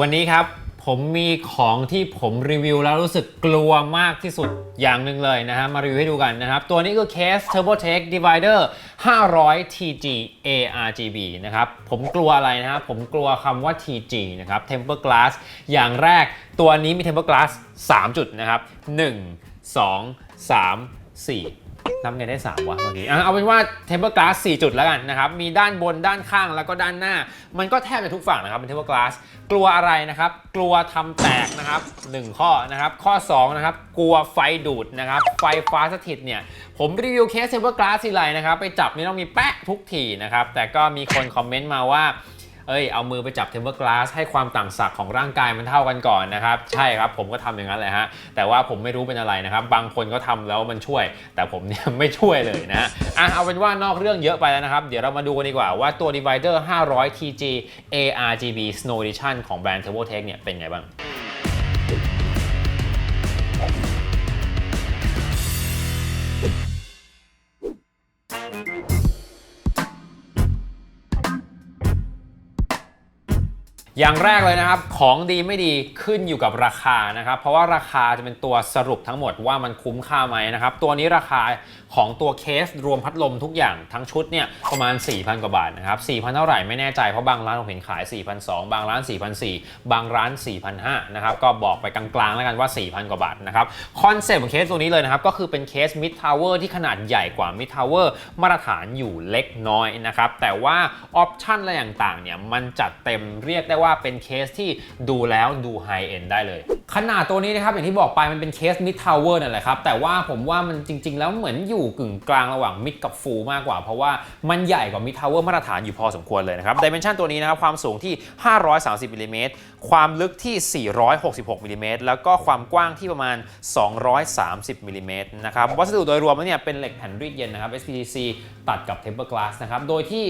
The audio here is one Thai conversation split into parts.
วันนี้ครับผมมีของที่ผมรีวิวแล้วรู้สึกกลัวมากที่สุดอย่างหนึ่งเลยนะฮะมารีวิวให้ดูกันนะครับ ตัวนี้คือ Case TurboTech Divider 500 TG ARGB นะครับ ผมกลัวอะไรนะครับผมกลัวคำว่า TG นะครับ Temper Glass อย่างแรกตัวนี้มี Temper Glass 3 จุดนะครับ 1 2 3 4 นับไงได้ 3 วะเมื่อกี้อะเอาเป็นว่า Temper Glass 4 จุดแล้วกันนะครับ มีด้านบนด้านข้างแล้วก็ด้านหน้า มันก็แทบจะทุกฝั่งนะครับเป็น Temper Glass กลัวอะไรนะครับ กลัวทำแตกนะครับ 1 ข้อนะครับ ข้อ2นะครับกลัวไฟดูดนะครับ ไฟฟ้าสถิตเนี่ย ผมรีวิวเคส Temper Glass ทีไรนะครับ ไปจับนี่ต้องมีแปะทุกทีนะครับ แต่ก็มีคนคอมเมนต์มาว่า เอ้ยเอามือไปจับ Temper Glass ให้ความต่างศักย์ของร่างกายมันเท่ากันก่อนนะครับ ใช่ครับผมก็ทำอย่างนั้นแหละฮะ แต่ว่าผมไม่รู้เป็นอะไรนะครับ บางคนก็ทำแล้วมันช่วย แต่ผมเนี่ยไม่ช่วยเลยนะฮะอะเอาเป็นว่านอกเรื่องเยอะไปแล้วนะครับ เดี๋ยวเรามาดูกันดีกว่าว่าตัว Divider 500 TG ARGB Snow Edition ของแบรนด์ TurboTech เนี่ยเป็นไงบ้าง อย่างแรกเลยนะครับ ของดีไม่ดีขึ้นอยู่กับราคานะครับ เพราะว่าราคาจะเป็นตัวสรุปทั้งหมดว่ามันคุ้มค่าไหมนะครับ ตัวนี้ราคาของตัวเคสรวมพัดลมทุกอย่างทั้งชุดเนี่ยประมาณ 4,000 กว่าบาทนะครับ 4,000 เท่าไหร่ไม่แน่ใจเพราะบางร้านผมเห็นขาย 4,200 บางร้าน 4,400 บางร้าน 4,500 นะครับ ก็บอกไปกลางๆแล้วกันว่า 4,000 กว่าบาทนะครับ คอนเซ็ปต์ของเคสตัวนี้เลยนะครับ ก็คือเป็นเคส Mid Tower ที่ขนาดใหญ่กว่า Mid Tower มาตรฐานอยู่เล็กน้อยนะครับแต่ว่าออปชันอะไรต่างๆเนี่ยมันจัดเต็มเรียกได้ว่าเป็นเคสที่ดูแล้วดูไฮเอ็นได้เลย ขนาดตัวนี้นะครับอย่างที่บอกไปมันเป็นเคส Mid Tower นั่นแหละครับ แต่ว่าผมว่ามันจริง ๆ แล้วเหมือนอยู่กึ่งกลางระหว่าง Mid กับ Full มากกว่า เพราะว่ามันใหญ่กว่า Mid Tower มาตรฐานอยู่พอสมควรเลยนะครับ Dimension ตัวนี้นะครับความสูงที่ 530มิลลิเมตรความลึกที่ 466มิลลิเมตรแล้วก็ความกว้างที่ประมาณ 230มิลลิเมตรนะครับวัสดุโดยรวมแล้วเนี่ยเป็นเหล็กแผ่นรีดเย็นนะครับ SPDC ตัดกับ Temper Glass นะครับโดยที่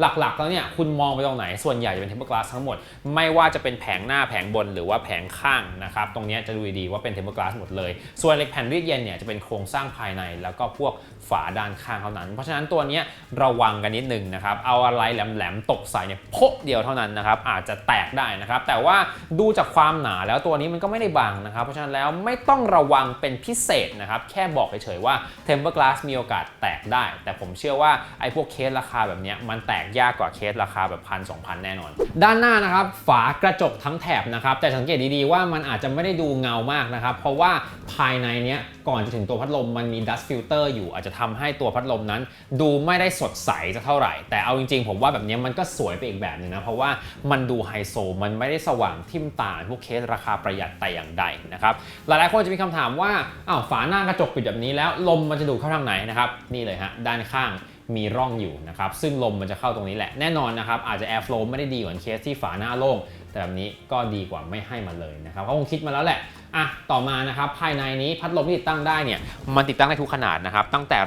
หลักๆแล้วเนี่ยคุณมองไปตรงไหน ส่วนใหญ่จะเป็น Temper Glass ทั้งหมด ไม่ว่าจะเป็นแผงหน้าแผงบนหรือว่าแผงข้างนะครับ ตรงนี้จะดูดีๆว่าเป็น Temper Glass หมดเลย ส่วนเหล็กแผ่นรีดเย็นเนี่ยจะเป็นโครงสร้างภายใน แล้วก็พวกฝาด้านข้างเท่านั้น เพราะฉะนั้นตัวนี้ระวังกันนิดนึงนะครับ เอาอะไรแหลมๆตกใส่เนี่ยโพะเดียวเท่านั้นนะครับ อาจจะแตกได้นะครับ แต่ว่าดูจากความหนาแล้วตัวนี้มันก็ไม่ได้บางนะครับ เพราะฉะนั้นแล้วไม่ต้องระวังเป็นพิเศษนะครับ แค่บอกเฉยๆว่า Temper Glass มีโอกาสแตกได้ แต่ผมเชื่อว่าไอ้พวกเคสราคาแบบนี้มันแตกยากกว่าเคสราคาแบบพันสองพันแน่นอน ด้านหน้านะครับฝากระจกทั้งแถบนะครับแต่สังเกตดีๆว่ามันอาจจะไม่ได้ดูเงามากนะครับเพราะว่าภายในเนี้ยก่อนจะถึงตัวพัดลมมันมี dust filter อยู่อาจจะทำให้ตัวพัดลมนั้น ดูไม่ได้สดใสจะเท่าไหร่ แต่เอาจริงๆ ผมว่าแบบนี้มันก็สวยไปอีกแบบหนึงนะ เพราะว่ามันดูไฮโซมันไม่ได้สว่างทิ่มตาพวกเคสราคาประหยัดแต่อย่างใดนะครับหลายๆคนจะมีคำถามว่าอ้าวฝาหน้ากระจกปิดแบบนี้แล้วลมมันจะดูเข้าทางไหนนะครับนี่เลยฮะด้านข้าง มีร่องอยู่นะครับซึ่งลมมันจะเข้าตรงนี้แหละแน่นอนนะครับอาจจะ air flow ไม่ได้ดีเหมือนเคสที่ฝาหน้าโล่งแต่แบบนี้ก็ดีกว่าไม่ให้มันเลยนะครับเขาคงคิดมาแล้วแหละ อะต่อมานะครับภายในนี้พัดลมที่ติดตั้งได้เนี่ยมันติดตั้งได้ทุกขนาดนะครับตั้งแต่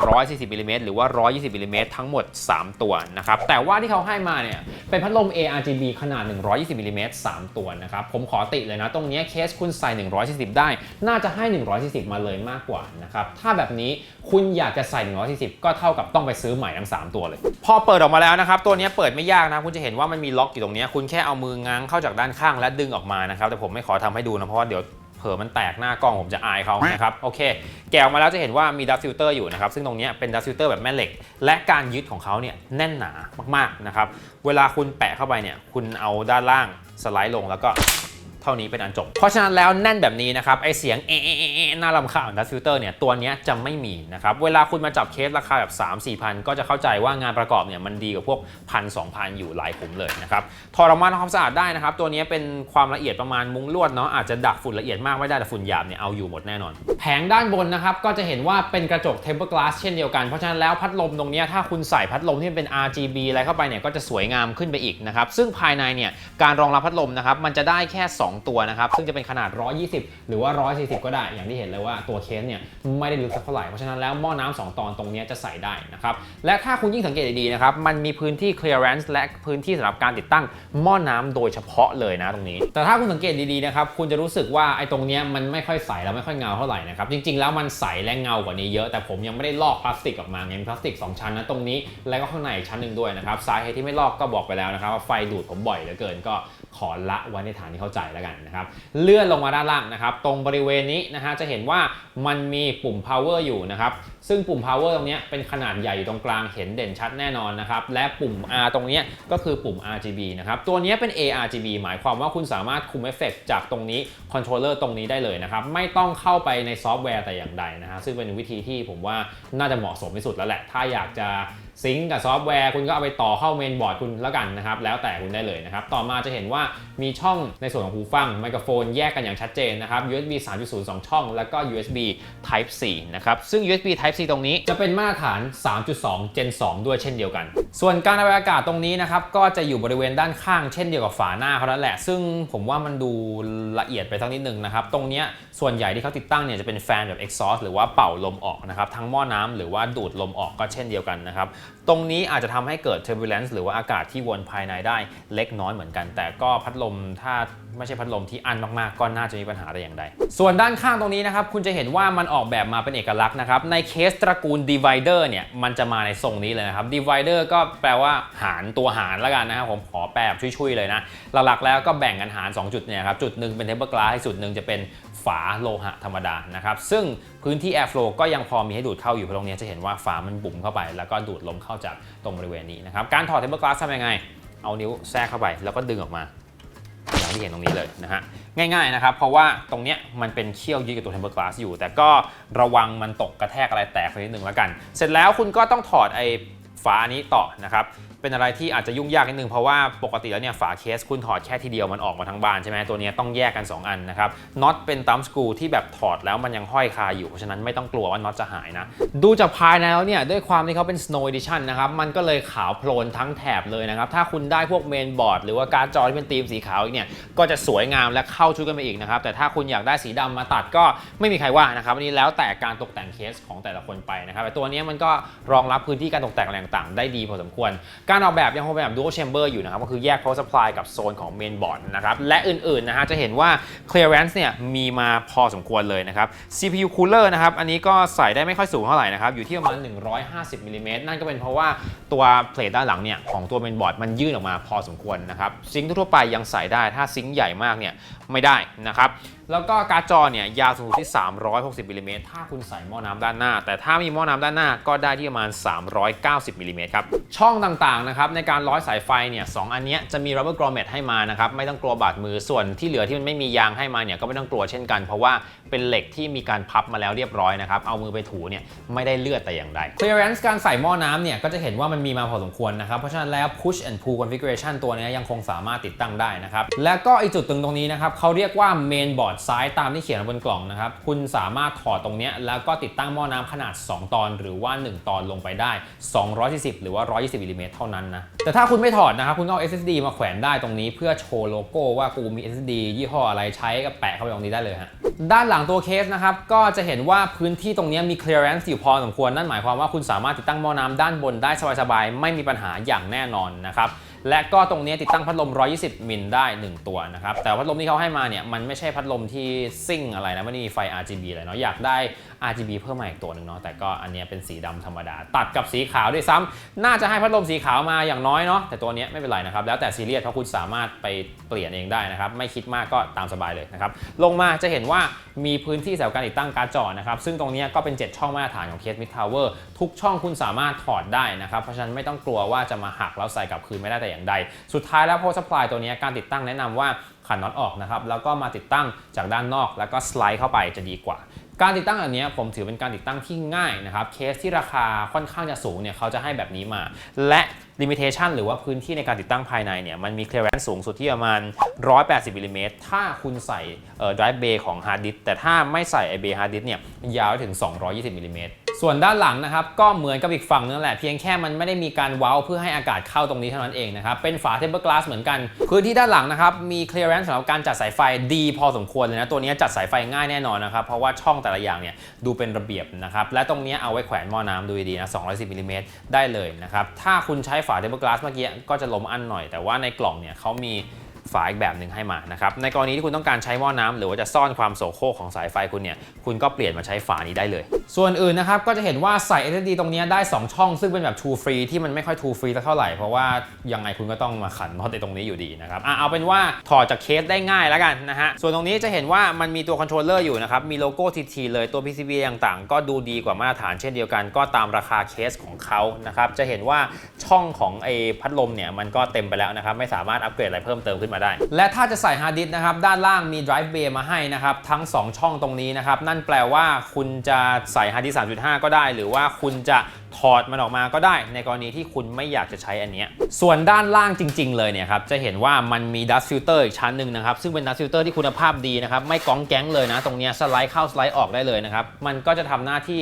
140มิลลิเมตรหรือว่า 120มิลลิเมตรทั้งหมด 3 ตัวนะครับแต่ว่าที่เขาให้มาเนี่ยเป็นพัดลม ARGB ขนาด 120มิลลิเมตร3ตัวนะครับผมขอติเลยนะ ตรงนี้เคสคุณใส่ 140 ได้ น่าจะให้ 140 มาเลยมากกว่านะครับถ้าแบบนี้คุณอยากจะใส่ 140 ก็เท่ากับต้องไปซื้อใหม่ทั้ง 3 ตัวเลย พอเปิดออกมาแล้วนะครับตัวนี้เปิดไม่ยากนะคุณจะเห็นว่ามันมีล็อกอยู่ตรงนี้คุณแค่เอามือง้างเข้าจากด้านข้างและดึงออกมานะครับแต่ผมไม่ขอทำให้ดูนะเพราะว่าเดี๋ยว เผลอมันแตกหน้ากล้องผมจะอายเขานะครับโอเค แกะออกมาแล้วจะเห็นว่ามีดับฟิลเตอร์อยู่นะครับซึ่งตรงเนี้ยเป็นดับฟิลเตอร์แบบแม่เหล็ก และการยึดของเขาเนี่ยแน่นหนามากๆนะครับเวลาคุณแปะเข้าไปเนี่ยคุณเอาด้านล่างสไลด์ลงแล้วก็ เท่านี้เป็นอันจบ เพราะฉะนั้นแล้วแน่นแบบนี้นะครับไอเสียงเอเอเอเอน่ารำคาญของดัสฟิลเตอร์เนี่ยตัวนี้จะไม่มีนะครับเวลาคุณมาจับเคสราคาแบบ 3 4พันก็จะเข้าใจว่างานประกอบเนี่ยมันดีกว่าพวกพันสองพันอยู่หลายขุมเลยนะครับถอดออกมาทำความสะอาดได้นะครับตัวนี้เป็นความละเอียดประมาณมุ้งลวดเนาะอาจจะดักฝุ่นละเอียดมากไม่ได้แต่ฝุ่นหยาบเนี่ยเอาอยู่หมดแน่นอน แผงด้านบนนะครับก็จะเห็นว่าเป็นกระจก Temper Glass เช่นเดียวกันเพราะฉะนั้นแล้วพัดลมตรงนี้ถ้าคุณใส่พัดลมที่เป็น RGB อะไรเข้าไปเนี่ยก็จะสวยงามขึ้นไปอีกนะครับซึ่งภายในเนี่ยการรองรับพัดลมนะครับมันจะได้แค่ 2ตัวนะครับ ซึ่งจะเป็นขนาด 120 หรือว่า 140 ก็ได้ อย่างที่เห็นเลยว่าตัวเคสเนี่ยไม่ได้ลึกสักเท่าไหร่ เพราะฉะนั้นแล้วหม้อน้ำสองตอนตรงนี้จะใส่ได้นะครับ และถ้าคุณยิ่งสังเกตดีๆนะครับ มันมีพื้นที่ clearance และพื้นที่สำหรับการติดตั้งหม้อน้ำโดยเฉพาะเลยนะตรงนี้ แต่ถ้าคุณสังเกตดีๆนะครับ คุณจะรู้สึกว่าไอ้ตรงนี้มันไม่ค่อยใสแล้วไม่ค่อยเงาเท่าไหร่นะครับ จริงๆ แล้วมันใสและเงากว่านี้เยอะ แต่ผมยังไม่ได้ลอกพลาสติกออกมาไงพลาสติกสองชั้นนะตรงนี้ แล้วก็ข้างในชั้นหนึ่งด้วยนะครับ สาเหตุที่ไม่ลอกก็บอกไปแล้วนะครับว่าไฟดูดผมบ่อยเหลือเกินก็ ขอละไว้ในฐานที่เข้าใจแล้วกันนะครับ เลื่อนลงมาด้านล่างนะครับ ตรงบริเวณนี้นะฮะจะเห็นว่ามันมีปุ่ม power อยู่นะครับ ซึ่งปุ่ม power ตรงนี้เป็นขนาดใหญ่อยู่ตรงกลางเห็นเด่นชัดแน่นอนนะครับ และปุ่ม R ตรงนี้ก็คือปุ่ม RGB นะครับ ตัวนี้เป็น ARGB หมายความว่าคุณสามารถคุมเอฟเฟกจากตรงนี้คอนโทรลเลอร์ตรงนี้ได้เลยนะครับ ไม่ต้องเข้าไปในซอฟต์แวร์แต่อย่างใดนะฮะซึ่งเป็นวิธีที่ผมว่าน่าจะเหมาะสมที่สุดแล้วแหละ ถ้าอยากจะซิงก์กับซอฟต์แวร์คุณก็เอาไปต่อเข้าเมนบอร์ดคุณแล้วกันนะครับ แล้วแต่คุณได้เลยนะครับ ต่อมาจะเห็นว่ามีช่องในส่วนของหูฟังไมโครโฟนแยกกันอย่างชัดเจนนะครับ USB 3.0 2 ช่อง แล้วก็ USB Type C นะครับ ซึ่ง USB Type C ตรงนี้จะเป็นมาตรฐาน 3.2 Gen 2 ด้วยเช่นเดียวกัน ส่วนการระบายอากาศตรงนี้นะครับ ก็จะอยู่บริเวณด้านข้างเช่นเดียวกับฝาหน้าเขาแล้วแหละ ซึ่งผมว่ามันดูละเอียดไปสักนิดนึงนะครับ ตรงนี้ส่วนใหญ่ที่เขาติดตั้งเนี่ยจะเป็นแฟนแบบ exhaust หรือว่าเป่าลมออกนะครับ ทั้งหม้อน้ำหรือว่าดูดลมออกก็เช่นเดียวกันนะครับตรงนี้อาจจะทำให้เกิด turbulence หรือว่าอากาศที่วนภายในได้เล็กน้อยเหมือนกัน แต่ก็พัดลมถ้าไม่ใช่พัดลมที่อันมากๆ ก็น่าจะมีปัญหาแต่อย่างใด ส่วนด้านข้างตรงนี้นะครับ คุณจะเห็นว่ามันออกแบบมาเป็นเอกลักษณ์นะครับ ในเคสตระกูล divider เนี่ย มันจะมาในทรงนี้เลยนะครับ divider ก็แปลว่าหารตัวหารแล้วกันนะครับผมขอแปลแบบชุยๆเลยนะ หลักๆแล้วก็แบ่งกันหาร 2 จุดเนี่ยครับ จุดหนึ่งเป็น tempered glass จุดหนึ่งจะเป็น ฝาโลหะธรรมดานะครับ ซึ่งพื้นที่ airflow ก็ยังพอมีให้ดูดเข้าอยู่เพราะตรงนี้จะเห็นว่าฝามันบุ๋มเข้าไป แล้วก็ดูดลมเข้าจากตรงบริเวณนี้นะครับ การถอด tempered glass ทำยังไง เอานิ้วแทรกเข้าไปแล้วก็ดึงออกมาอย่างที่เห็นตรงนี้เลยนะฮะง่ายๆนะครับ เพราะว่าตรงเนี้ยมันเป็นเขี้ยวยึดกับตัว tempered glass อยู่ แต่ก็ระวังมันตกกระแทกอะไรแตกไปนิดนึงแล้วกัน เสร็จแล้วคุณก็ต้องถอดไอ้ฝานี้ต่อนะครับ เป็นอะไรที่อาจจะยุ่งยากนิดนึงเพราะว่าปกติแล้วเนี่ยฝาเคสคุณถอดแค่ทีเดียวมันออกมาทั้งบานใช่ไหมตัวนี้ต้องแยกกัน 2 อันนะครับน็อตเป็นตัมสกรูที่แบบถอดแล้วมันยังห้อยคาอยู่เพราะฉะนั้นไม่ต้องกลัวว่าน็อตจะหายนะ ดูจากภายในแล้วเนี่ยด้วยความที่เขาเป็น Snow Edition นะครับมันก็เลยขาวโพลนทั้งแถบเลยนะครับถ้าคุณได้พวกเมนบอร์ดหรือว่าการ์ดจอที่เป็นธีมสีขาวอีกเนี่ยก็จะสวยงามและเข้าชุดกันไปอีกนะครับแต่ถ้าคุณอยากได้สีดำมาตัดก็ไม่มีใครว่านะครับอันนี้แล้วแต่การตกแต่งเคสของแต่ละคนไปนะครับแต่ตัวนี้มันก็รองรับพื้นที่การตกแต่งอะไรต่างๆได้ดีพอสมควรการออกแบบยังคงเป็นแบบ dual chamber อยู่นะครับก็คือแยก power supply กับโซนของ main board นะครับและอื่นๆนะฮะจะเห็นว่า clearance เนี่ยมีมาพอสมควรเลยนะครับ CPU cooler นะครับอันนี้ก็ใส่ได้ไม่ค่อยสูงเท่าไหร่นะครับอยู่ที่ประมาณ 150มิลลิเมตรนั่นก็เป็นเพราะว่าตัวเพลทด้านหลังเนี่ยของตัว main board มันยื่นออกมาพอสมควรนะครับซิงค์ทั่วไปยังใส่ได้ถ้าซิงค์ใหญ่มากเนี่ยไม่ได้นะครับ แล้วก็การ์ดจอเนี่ยยาวสูงสุดที่ 360มิลลิเมตรถ้าคุณใส่หม้อน้ำด้านหน้า แต่ถ้ามีหม้อน้ำด้านหน้าก็ได้ที่ประมาณ 390มิลลิเมตรครับ ช่องต่างๆนะครับในการร้อยสายไฟเนี่ยสองอันเนี้ยจะมี rubber grommet ให้มานะครับ ไม่ต้องกลัวบาดมือส่วนที่เหลือที่มันไม่มียางให้มาเนี่ยก็ไม่ต้องกลัวเช่นกัน เพราะว่าเป็นเหล็กที่มีการพับมาแล้วเรียบร้อยนะครับ เอามือไปถูเนี่ยไม่ได้เลือดแต่อย่างใด clearance การใส่หม้อน้ำเนี่ยก็จะเห็นว่ามันมีมาพอสมควรนะครับ เพราะฉะนั้นแล้ว push and pull configuration ตัวนี้ยังคงสามารถติดตั้งได้นะครับ แล้วก็อีกจุดตรงตรงนี้นะครับเขาเรียกว่า main board ซ้ายตามที่เขียนบนกล่องนะครับ คุณสามารถถอดตรงนี้แล้วก็ติดตั้งหม้อน้ำขนาด 2 ตอน หรือว่า 1 ตอนลงไปได้ 240 หรือว่า 120มิลลิเมตรเท่านั้นนะ แต่ถ้าคุณไม่ถอดนะครับ คุณก็เอา SSD มาแขวนได้ตรงนี้เพื่อโชว์โลโก้ว่ากูมี SSD ยี่ห้ออะไรใช้ก็แปะเข้าไปตรงนี้ได้เลยฮะด้านหลังตัวเคสนะครับ ก็จะเห็นว่าพื้นที่ตรงนี้มี clearance อยู่พอสมควรนั่นหมายความว่าคุณสามารถติดตั้งหม้อน้ำด้านบนได้สบายๆไม่มีปัญหาอย่างแน่นอนนะครับ และก็ตรงนี้ติดตั้งพัดลม 120 มิลได้ 1 ตัวนะครับ แต่พัดลมที่เขาให้มาเนี่ยมันไม่ใช่พัดลมที่ซิ่งอะไรนะไม่ได้มีไฟ RGB อะไรเนาะอยากได้ RGB เพิ่มมาอีกตัวหนึ่งเนาะแต่ก็อันนี้เป็นสีดำธรรมดา ตัดกับสีขาวด้วยซ้ำน่าจะให้พัดลมสีขาวมาอย่างน้อยเนาะแต่ตัวนี้ไม่เป็นไรนะครับ แล้วแต่ซีเรียสเพราะคุณสามารถไปเปลี่ยนเองได้นะครับ ไม่คิดมากก็ตามสบายเลยนะครับ ลงมาจะเห็นว่ามีพื้นที่สำหรับการติดตั้งการ์ดจอนะครับ ซึ่งตรงนี้ก็เป็น 7 ช่องมาตรฐานของเคสมิดทาวเวอร์ทุกช่องคุณสามารถถอดได้นะครับ เพราะฉะนั้นไม่ต้องกลัวว่าจะมาหักแล้วใส่กลับคืนไม่ได้แต่อย่างใด สุดท้ายแล้ว power supply ตัวนี้การติดตั้งแนะนำว่า ขันน็อตออกนะครับแล้วก็มาติดตั้งจากด้านนอก แล้วก็สไลด์เข้าไปจะดีกว่า การติดตั้งอันนี้ผมถือเป็นการติดตั้งที่ง่ายนะครับเคสที่ราคาค่อนข้างจะสูงเนี่ยเขาจะให้แบบนี้มา และ limitation หรือว่าพื้นที่ในการติดตั้งภายในเนี่ยมันมี clearance สูงสุดที่ประมาณ 180มิลลิเมตรถ้าคุณใส่ drive bay ของ hard disk แต่ถ้าไม่ใส่ไอ bay hard disk เนี่ยยาวถึง 220มิลลิเมตร ส่วนด้านหลังนะครับก็เหมือนกับอีกฝั่งนึงแหละเพียงแค่มันไม่ได้มีการเว้าเพื่อให้อากาศเข้าตรงนี้เท่านั้นเองนะครับเป็นฝา tempered glass เหมือนกัน พื้นที่ด้านหลังนะครับมี clearance สำหรับการจัดสายไฟดีพอสมควรเลยนะตัวนี้จัดสายไฟง่ายแน่นอนนะครับเพราะว่าช่องแต่ละอย่างเนี่ยดูเป็นระเบียบนะครับและตรงนี้เอาไว้แขวนหม้อน้ำดูดีๆนะ210มิลลิเมตรได้เลยนะครับถ้าคุณใช้ฝา tempered glass เมื่อกี้ก็จะล้มอันหน่อย แต่ว่าในกล่องเนี่ยเขามี ฝาอีกแบบหนึ่งให้มานะครับในกรณีที่คุณต้องการใช้หม้อน้ำหรือว่าจะซ่อนความโสโครกของสายไฟคุณเนี่ยคุณก็เปลี่ยนมาใช้ฝานี้ได้เลย ส่วนอื่นนะครับก็จะเห็นว่าใส่ SSD ตรงนี้ได้ 2 ช่อง ซึ่งเป็นแบบ True Free ที่มันไม่ค่อย True Free สักเท่าไหร่ เพราะว่ายังไงคุณก็ต้องมาขันน็อตในตรงนี้อยู่ดีนะครับอะเอาเป็นว่าถอดจากเคสได้ง่ายแล้วกันนะฮะส่วนตรงนี้จะเห็นว่ามันมีตัวคอนโทรลเลอร์อยู่นะครับมีโลโก้ TT เลยตัว PCB ต่างๆ ก็ดูดีกว่ามาตรฐานเช่นเดียวกัน ก็ตามราคาเคสของเขานะครับจะเห็นว่าช่องของไอ้พัดลมเนี่ยมันก็เต็มไปแล้วนะครับไม่สามารถอัปเกรดอะไรเพิ่มเติมขึ้นมาได้ และถ้าจะใส่ฮาร์ดดิสต์นะครับ ด้านล่างมี drive bay มาให้นะครับ ทั้ง 2 ช่องตรงนี้นะครับ นั่นแปลว่าคุณจะใส่ฮาร์ดดิสต์3.5 ก็ได้ หรือว่าคุณจะ ถอดมันออกมาก็ได้ ในกรณีที่คุณไม่อยากจะใช้อันนี้ส่วนด้านล่างจริง ๆ เลยเนี่ยครับจะเห็นว่ามันมี dust filter อีกชั้นหนึ่งนะครับซึ่งเป็น dust filter ที่คุณภาพดีนะครับไม่ก้องแก๊งเลยนะ ตรงนี้สไลด์เข้าสไลด์ออกได้เลยนะครับมันก็จะทำหน้าที่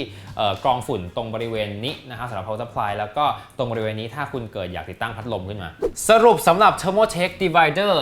กรองฝุ่นตรงบริเวณนี้นะครับสำหรับ power supply แล้วก็ตรงบริเวณนี้ถ้าคุณเกิดอยากติดตั้งพัดลมขึ้นมา สรุปสำหรับ Thermotech Divider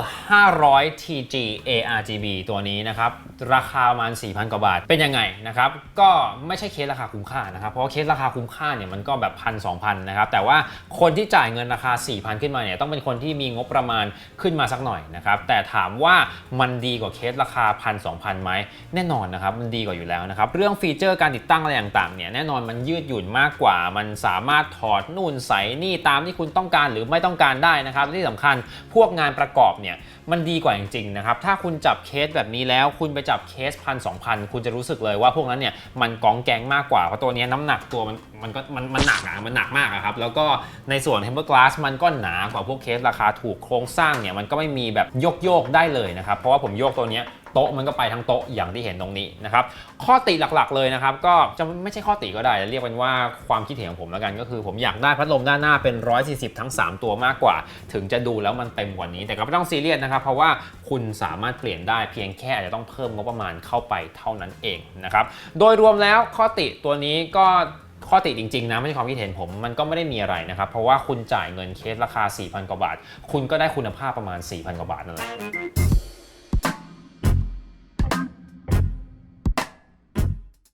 500 TG ARGB ตัวนี้นะครับราคาประมาณ4,000กว่าบาทเป็นยังไงนะครับก็ไม่ใช่เคสราคาคุ้มค่านะครับเพราะเคสราคาคุ้มค่าเนี่ยมันก็แบบพันสองพันนะครับแต่ว่าคนที่จ่ายเงินราคา 4,000 ขึ้นมาเนี่ยต้องเป็นคนที่มีงบประมาณขึ้นมาสักหน่อยนะครับแต่ถามว่ามันดีกว่าเคสราคาพันสองพันไหมแน่นอนนะครับมันดีกว่าอยู่แล้วนะครับเรื่องฟีเจอร์การติดตั้งอะไรต่างๆเนี่ยแน่นอนมันยืดหยุ่นมากกว่า มันสามารถถอดนู่นใส่นี่ตามที่คุณต้องการหรือไม่ต้องการได้นะครับที่สำคัญพวกงานประกอบเนี่ยมันดีกว่าจริงๆนะครับถ้าคุณจับเคสแบบนี้แล้วคุณไปจับเคสพันสองพันคุณจะรู้สึกเลยว่าพวกนั้นเนี่ยมันกองแกงมากกว่าเพราะตัวนี้น้ำหนักตัวมันมันก็มันมันหนักอะมันหนักมากอะครับ แล้วก็ในส่วน Temper Glass มันก็หนากว่าพวกเคสราคาถูกโครงสร้างเนี่ยมันก็ไม่มีแบบโยกโยกๆได้เลยนะครับ เพราะว่าผมโยกตัวเนี้ยโต๊ะมันก็ไปทั้งโต๊ะอย่างที่เห็นตรงนี้นะครับ ข้อติหลักๆเลยนะครับ ก็จะไม่ใช่ข้อติก็ได้ เรียกเป็นว่าความคิดเห็นของผมแล้วกันก็คือ ผมอยากได้พัดลมด้านหน้าเป็น 140 ทั้ง 3 ตัวมากกว่า ถึงจะดูแล้วมันเต็มกว่านี้ แต่ก็ไม่ต้องซีเรียสนะครับ เพราะว่าคุณสามารถเปลี่ยนได้เพียงแค่อาจจะต้องเพิ่มงบประมาณเข้าไปเท่านั้นเองนะครับ โดยรวมแล้วข้อติตัวนี้ก็ ข้อติจริงๆนะไม่ใช่ความคิดเห็นผมมันก็ไม่ได้มีอะไรนะครับ เพราะว่าคุณจ่ายเงินเคสราคา 4,000 กว่าบาท คุณก็ได้คุณภาพประมาณ 4,000 กว่าบาทนั่นแหละ